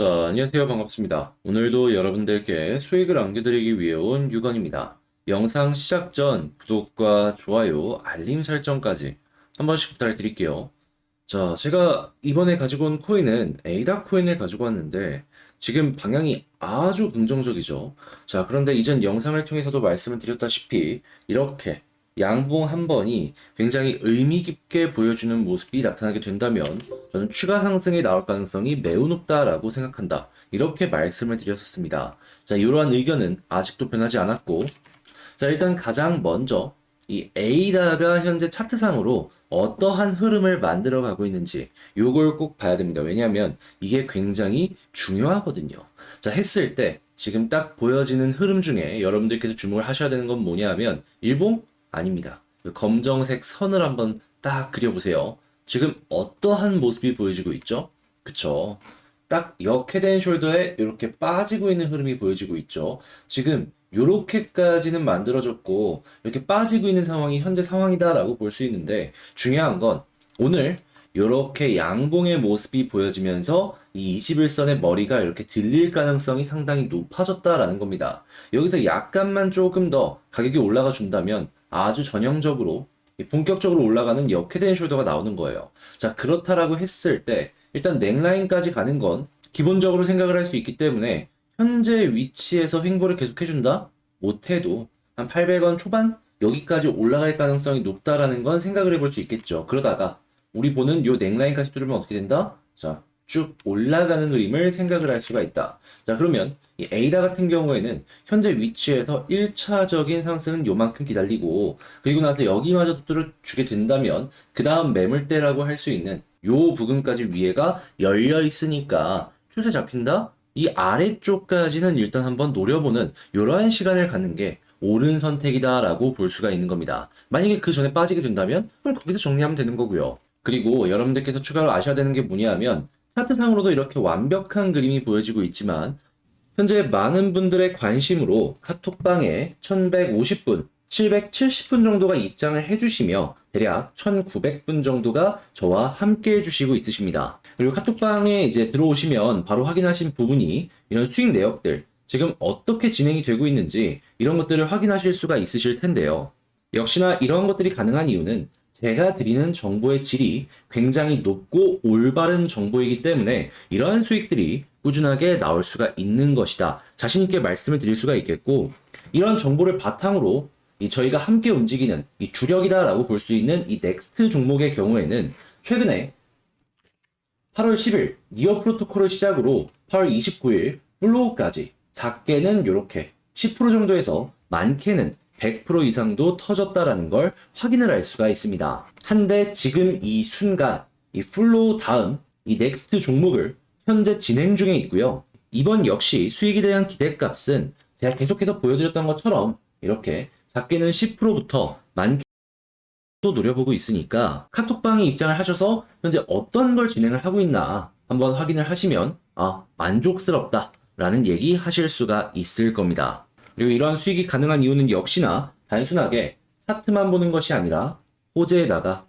자, 안녕하세요. 반갑습니다. 오늘도 여러분들께 수익을 안겨드리기 위해 온 유건입니다. 영상 시작 전 구독과 좋아요, 알림 설정까지 한 번씩 부탁드릴게요. 자, 제가 이번에 가지고 온 코인은 에이다 코인을 가지고 왔는데 지금 방향이 아주 긍정적이죠. 자, 그런데 이전 영상을 통해서도 말씀을 드렸다시피 이렇게 양봉 한 번이 굉장히 의미 깊게 보여주는 모습이 나타나게 된다면 저는 추가 상승이 나올 가능성이 매우 높다라고 생각한다. 이렇게 말씀을 드렸었습니다. 자, 이러한 의견은 아직도 변하지 않았고, 자, 일단 가장 먼저 이 에이다가 현재 차트상으로 어떠한 흐름을 만들어 가고 있는지 요걸 꼭 봐야 됩니다. 왜냐하면 이게 굉장히 중요하거든요. 자, 했을 때 지금 딱 보여지는 흐름 중에 여러분들께서 주목을 하셔야 되는 건 뭐냐 하면 일봉 아닙니다. 그 검정색 선을 한번 딱 그려보세요. 지금 어떠한 모습이 보여지고 있죠? 그쵸? 딱 역헤드앤 숄더에 이렇게 빠지고 있는 흐름이 보여지고 있죠. 지금 요렇게까지는 만들어졌고 이렇게 빠지고 있는 상황이 현재 상황이다라고 볼 수 있는데 중요한 건 오늘 요렇게 양봉의 모습이 보여지면서 이 21선의 머리가 이렇게 들릴 가능성이 상당히 높아졌다라는 겁니다. 여기서 약간만 조금 더 가격이 올라가 준다면 아주 전형적으로 본격적으로 올라가는 역헤드앤 숄더가 나오는 거예요. 자, 그렇다라고 했을 때 일단 넥라인까지 가는 건 기본적으로 생각을 할 수 있기 때문에 현재 위치에서 횡보를 계속 해준다? 못해도 한 800원 초반? 여기까지 올라갈 가능성이 높다라는 건 생각을 해볼 수 있겠죠. 그러다가 우리 보는 요 넥라인까지 뚫으면 어떻게 된다? 자, 쭉 올라가는 그림을 생각을 할 수가 있다. 자, 그러면 이 에이다 같은 경우에는 현재 위치에서 1차적인 상승은 요만큼 기다리고 그리고 나서 여기마저 뚫어 주게 된다면 그 다음 매물대라고 할 수 있는 요 부분까지 위에가 열려 있으니까 추세 잡힌다? 이 아래쪽까지는 일단 한번 노려보는 이러한 시간을 갖는 게 옳은 선택이다라고 볼 수가 있는 겁니다. 만약에 그 전에 빠지게 된다면 그럼 거기서 정리하면 되는 거고요. 그리고 여러분들께서 추가로 아셔야 되는 게 뭐냐 하면 차트상으로도 이렇게 완벽한 그림이 보여지고 있지만 현재 많은 분들의 관심으로 카톡방에 1150분, 770분 정도가 입장을 해주시며 대략 1900분 정도가 저와 함께 해주시고 있으십니다. 그리고 카톡방에 이제 들어오시면 바로 확인하신 부분이 이런 수익 내역들, 지금 어떻게 진행이 되고 있는지 이런 것들을 확인하실 수가 있으실 텐데요. 역시나 이러한 것들이 가능한 이유는 제가 드리는 정보의 질이 굉장히 높고 올바른 정보이기 때문에 이러한 수익들이 꾸준하게 나올 수가 있는 것이다. 자신있게 말씀을 드릴 수가 있겠고, 이런 정보를 바탕으로 이 저희가 함께 움직이는 이 주력이다라고 볼 수 있는 이 넥스트 종목의 경우에는 최근에 8월 10일 니어 프로토콜을 시작으로 8월 29일 플로우까지 작게는 이렇게 10% 정도에서 많게는 100% 이상도 터졌다라는 걸 확인을 할 수가 있습니다. 한데 지금 이 순간 이 플로우 다음 이 넥스트 종목을 현재 진행 중에 있고요. 이번 역시 수익에 대한 기대값은 제가 계속해서 보여드렸던 것처럼 이렇게 작게는 10%부터 많게 또 노려보고 있으니까 카톡방에 입장을 하셔서 현재 어떤 걸 진행을 하고 있나 한번 확인을 하시면 아 만족스럽다 라는 얘기 하실 수가 있을 겁니다. 그리고 이러한 수익이 가능한 이유는 역시나 단순하게 차트만 보는 것이 아니라 호재에다가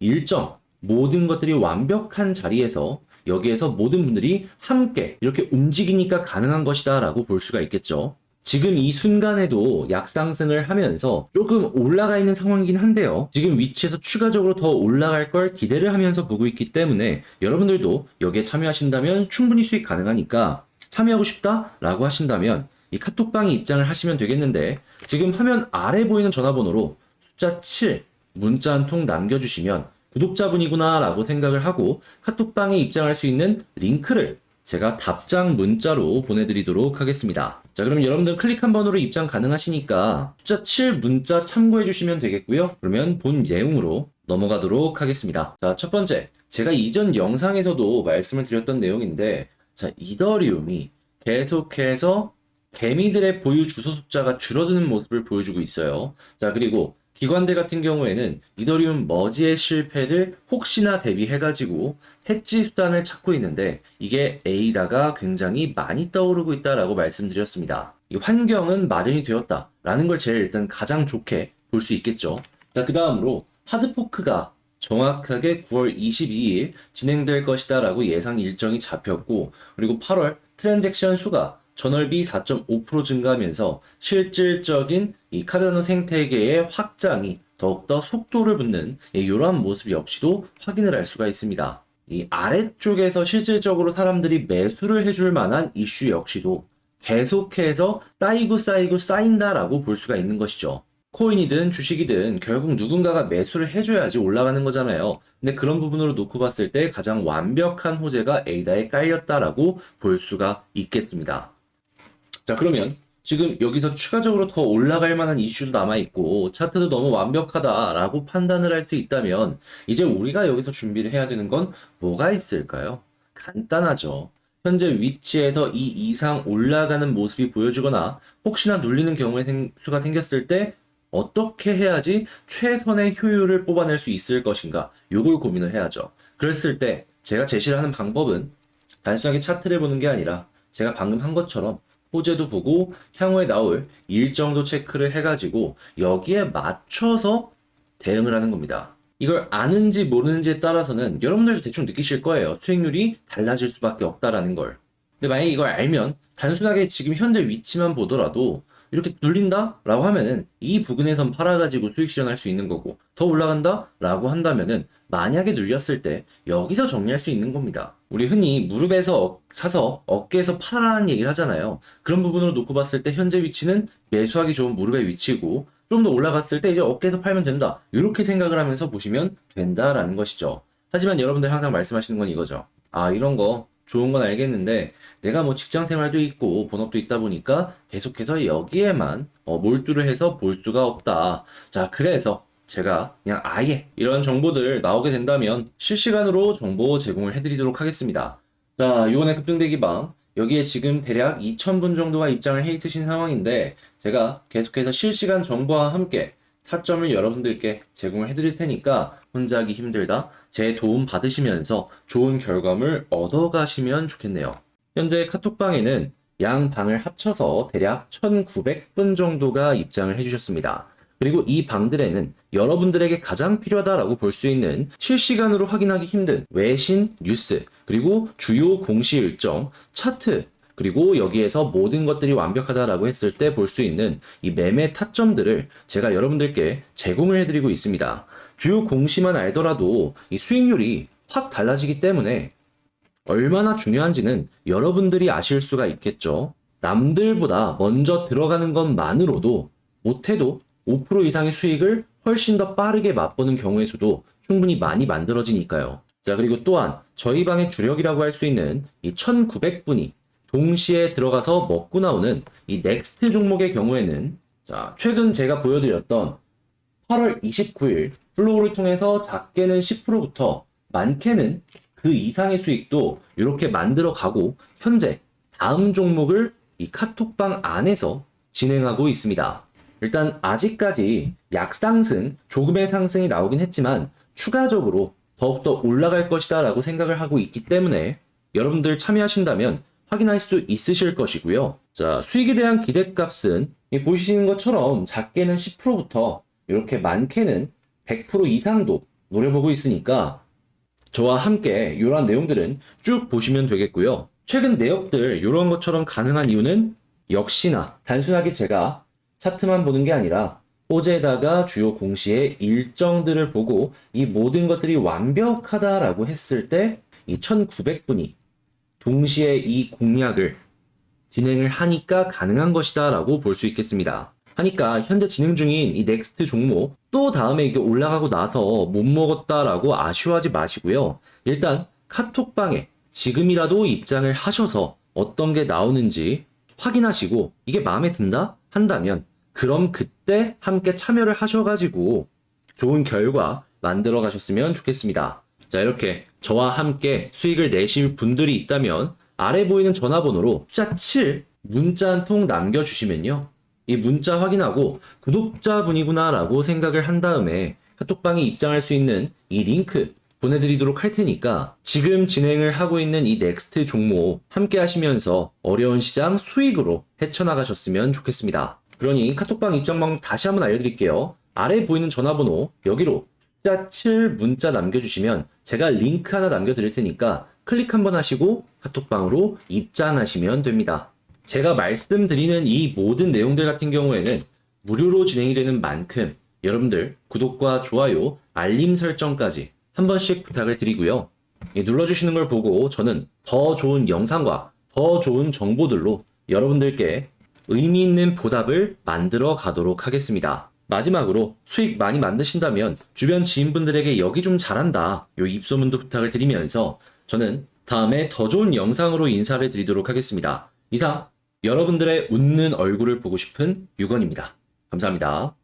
일정 모든 것들이 완벽한 자리에서 여기에서 모든 분들이 함께 이렇게 움직이니까 가능한 것이다 라고 볼 수가 있겠죠. 지금 이 순간에도 약상승을 하면서 조금 올라가 있는 상황이긴 한데요. 지금 위치에서 추가적으로 더 올라갈 걸 기대를 하면서 보고 있기 때문에 여러분들도 여기에 참여하신다면 충분히 수익 가능하니까 참여하고 싶다 라고 하신다면 이 카톡방에 입장을 하시면 되겠는데 지금 화면 아래 보이는 전화번호로 숫자 7 문자 한 통 남겨주시면 구독자분이구나 라고 생각을 하고 카톡방에 입장할 수 있는 링크를 제가 답장 문자로 보내드리도록 하겠습니다. 자, 그럼 여러분들 클릭 한 번으로 입장 가능하시니까 숫자 7 문자 참고해 주시면 되겠고요. 그러면 본 내용으로 넘어가도록 하겠습니다. 자, 첫 번째. 제가 이전 영상에서도 말씀을 드렸던 내용인데, 자, 이더리움이 계속해서 개미들의 보유 주소 숫자가 줄어드는 모습을 보여주고 있어요. 자, 그리고 기관들 같은 경우에는 이더리움 머지의 실패를 혹시나 대비해가지고 해지 수단을 찾고 있는데 이게 에이다가 굉장히 많이 떠오르고 있다라고 말씀드렸습니다. 이 환경은 마련이 되었다 라는 걸 제일 일단 가장 좋게 볼 수 있겠죠. 자, 그 다음으로 하드포크가 정확하게 9월 22일 진행될 것이다 라고 예상 일정이 잡혔고 그리고 8월 트랜잭션 수가 전월비 4.5% 증가하면서 실질적인 이 카르다노 생태계의 확장이 더욱더 속도를 붙는 예, 이러한 모습 역시도 확인을 할 수가 있습니다. 이 아래쪽에서 실질적으로 사람들이 매수를 해줄 만한 이슈 역시도 계속해서 쌓이고 쌓이고 쌓인다라고 볼 수가 있는 것이죠. 코인이든 주식이든 결국 누군가가 매수를 해줘야지 올라가는 거잖아요. 근데 그런 부분으로 놓고 봤을 때 가장 완벽한 호재가 에이다에 깔렸다라고 볼 수가 있겠습니다. 자, 그러면 지금 여기서 추가적으로 더 올라갈 만한 이슈도 남아있고 차트도 너무 완벽하다라고 판단을 할 수 있다면 이제 우리가 여기서 준비를 해야 되는 건 뭐가 있을까요? 간단하죠. 현재 위치에서 이 이상 올라가는 모습이 보여주거나 혹시나 눌리는 경우의 생- 수가 생겼을 때 어떻게 해야지 최선의 효율을 뽑아낼 수 있을 것인가 요걸 고민을 해야죠. 그랬을 때 제가 제시를 하는 방법은 단순하게 차트를 보는 게 아니라 제가 방금 한 것처럼 호재도 보고 향후에 나올 일정도 체크를 해가지고 여기에 맞춰서 대응을 하는 겁니다. 이걸 아는지 모르는지에 따라서는 여러분들도 대충 느끼실 거예요. 수익률이 달라질 수밖에 없다라는 걸. 근데 만약에 이걸 알면 단순하게 지금 현재 위치만 보더라도 이렇게 눌린다? 라고 하면은 이 부근에선 팔아가지고 수익 실현할 수 있는 거고 더 올라간다? 라고 한다면은 만약에 눌렸을 때 여기서 정리할 수 있는 겁니다. 우리 흔히 무릎에서 어- 사서 어깨에서 팔아라는 얘기를 하잖아요. 그런 부분으로 놓고 봤을 때 현재 위치는 매수하기 좋은 무릎의 위치고 좀 더 올라갔을 때 이제 어깨에서 팔면 된다. 이렇게 생각을 하면서 보시면 된다라는 것이죠. 하지만 여러분들 항상 말씀하시는 건 이거죠. 아, 이런 거 좋은 건 알겠는데 내가 뭐 직장 생활도 있고 본업도 있다 보니까 계속해서 여기에만 어, 몰두를 해서 볼 수가 없다. 자, 그래서 제가 그냥 아예 이런 정보들 나오게 된다면 실시간으로 정보 제공을 해드리도록 하겠습니다. 자, 이번에 급등대기방 여기에 지금 대략 2,000분 정도가 입장을 해 있으신 상황인데 제가 계속해서 실시간 정보와 함께 타점을 여러분들께 제공을 해드릴 테니까 혼자 하기 힘들다. 제 도움 받으시면서 좋은 결과물 얻어가시면 좋겠네요. 현재 카톡방에는 양 방을 합쳐서 대략 1,900분 정도가 입장을 해주셨습니다. 그리고 이 방들에는 여러분들에게 가장 필요하다라고 볼 수 있는 실시간으로 확인하기 힘든 외신 뉴스, 그리고 주요 공시 일정, 차트, 그리고 여기에서 모든 것들이 완벽하다라고 했을 때 볼 수 있는 이 매매 타점들을 제가 여러분들께 제공을 해드리고 있습니다. 주요 공시만 알더라도 이 수익률이 확 달라지기 때문에 얼마나 중요한지는 여러분들이 아실 수가 있겠죠. 남들보다 먼저 들어가는 것만으로도 못해도 5% 이상의 수익을 훨씬 더 빠르게 맛보는 경우의 수도 충분히 많이 만들어지니까요. 자, 그리고 또한 저희 방의 주력이라고 할 수 있는 이 1900분이 동시에 들어가서 먹고 나오는 이 넥스트 종목의 경우에는 자, 최근 제가 보여드렸던 8월 29일 플로우를 통해서 작게는 10%부터 많게는 그 이상의 수익도 이렇게 만들어 가고 현재 다음 종목을 이 카톡방 안에서 진행하고 있습니다. 일단 아직까지 약상승, 조금의 상승이 나오긴 했지만 추가적으로 더욱더 올라갈 것이다 라고 생각을 하고 있기 때문에 여러분들 참여하신다면 확인할 수 있으실 것이고요. 자, 수익에 대한 기대값은 이 보시는 것처럼 작게는 10%부터 이렇게 많게는 100% 이상도 노려보고 있으니까 저와 함께 이러한 내용들은 쭉 보시면 되겠고요. 최근 내역들 이런 것처럼 가능한 이유는 역시나 단순하게 제가 차트만 보는 게 아니라 호재에다가 주요 공시의 일정들을 보고 이 모든 것들이 완벽하다라고 했을 때 이 1900분이 동시에 이 공략을 진행을 하니까 가능한 것이다 라고 볼 수 있겠습니다. 하니까 현재 진행 중인 이 넥스트 종목 또 다음에 이게 올라가고 나서 못 먹었다라고 아쉬워하지 마시고요. 일단 카톡방에 지금이라도 입장을 하셔서 어떤 게 나오는지 확인하시고 이게 마음에 든다 한다면 그럼 그때 함께 참여를 하셔가지고 좋은 결과 만들어 가셨으면 좋겠습니다. 자, 이렇게 저와 함께 수익을 내실 분들이 있다면 아래 보이는 전화번호로 숫자 7 문자 한 통 남겨주시면요. 이 문자 확인하고 구독자분이구나라고 생각을 한 다음에 카톡방에 입장할 수 있는 이 링크 보내드리도록 할 테니까 지금 진행을 하고 있는 이 넥스트 종목 함께 하시면서 어려운 시장 수익으로 헤쳐나가셨으면 좋겠습니다. 그러니 카톡방 입장 방법 다시 한번 알려드릴게요. 아래 보이는 전화번호 여기로 숫자 7 문자 남겨주시면 제가 링크 하나 남겨드릴 테니까 클릭 한번 하시고 카톡방으로 입장하시면 됩니다. 제가 말씀드리는 이 모든 내용들 같은 경우에는 무료로 진행이 되는 만큼 여러분들 구독과 좋아요, 알림 설정까지 한 번씩 부탁을 드리고요. 예, 눌러주시는 걸 보고 저는 더 좋은 영상과 더 좋은 정보들로 여러분들께 의미 있는 보답을 만들어 가도록 하겠습니다. 마지막으로 수익 많이 만드신다면 주변 지인분들에게 여기 좀 잘한다. 요 입소문도 부탁을 드리면서 저는 다음에 더 좋은 영상으로 인사를 드리도록 하겠습니다. 이상 여러분들의 웃는 얼굴을 보고 싶은 유건입니다. 감사합니다.